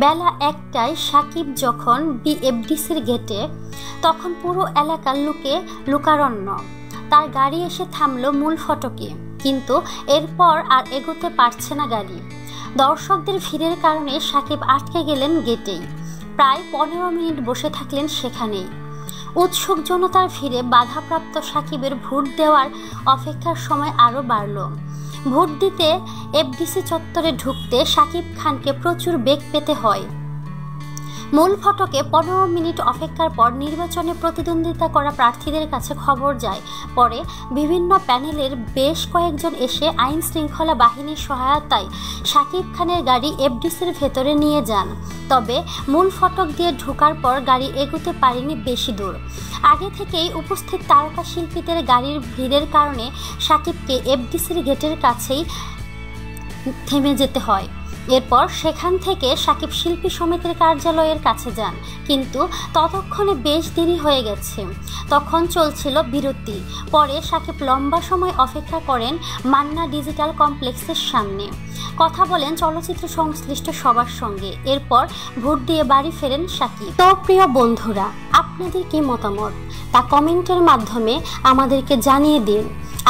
বেলা একটায় সাকিব যখন বিএফডিসির গেটে, তখন পুরো এলাকার লোকে লোকারণ্য। তার গাড়ি এসে থামলো মূল ফটকে। কিন্তু এরপর আর এগোতে পারছে না গাড়ি। দর্শকদের ভিড়ের কারণে সাকিব আটকে গেলেন গেটেই। প্রায় পনেরো মিনিট বসে থাকলেন সেখানেই। উৎসুক জনতার ভিড়ে বাধাপ্রাপ্ত সাকিবের ভোট দেওয়ার অপেক্ষার সময় আরও বাড়ল। ভোট দিতে এফডিসি চত্বরে ঢুকতে সাকিব খানকে প্রচুর বেগ পেতে হয়। মূল ফটকে পনেরো মিনিট অপেক্ষার পর নির্বাচনে প্রতিদ্বন্দ্বিতা করা প্রার্থীদের কাছে খবর যায়। পরে বিভিন্ন প্যানেলের বেশ কয়েকজন এসে আইন শৃঙ্খলা বাহিনীর সহায়তায় সাকিব খানের গাড়ি এফডিসির ভেতরে নিয়ে যান। তবে মূল ফটক দিয়ে ঢোকার পর গাড়ি এগোতে পারেনি বেশি দূর। আগে থেকেই উপস্থিত তারকা শিল্পীদের গাড়ির ভিড়ের কারণে সাকিবকে এফডিসির গেটের কাছেই থেমে যেতে হয়। এরপর সেখান থেকে সাকিব শিল্পী সমিতির কার্যালয়ের কাছে যান, কিন্তু ততক্ষণে বেশ দেরি হয়ে গেছে। তখন চলছিল বিরতি। পরে সাকিব লম্বা সময় অপেক্ষা করেন মান্না ডিজিটাল কমপ্লেক্সের সামনে। কথা বলেন চলচ্চিত্র সংশ্লিষ্ট সবার সঙ্গে। এরপর ভোট দিয়ে বাড়ি ফেরেন সাকিব। তো প্রিয় বন্ধুরা, আপনাদের কি মতামত? তা কমেন্টের মাধ্যমে আমাদেরকে জানিয়ে দিন।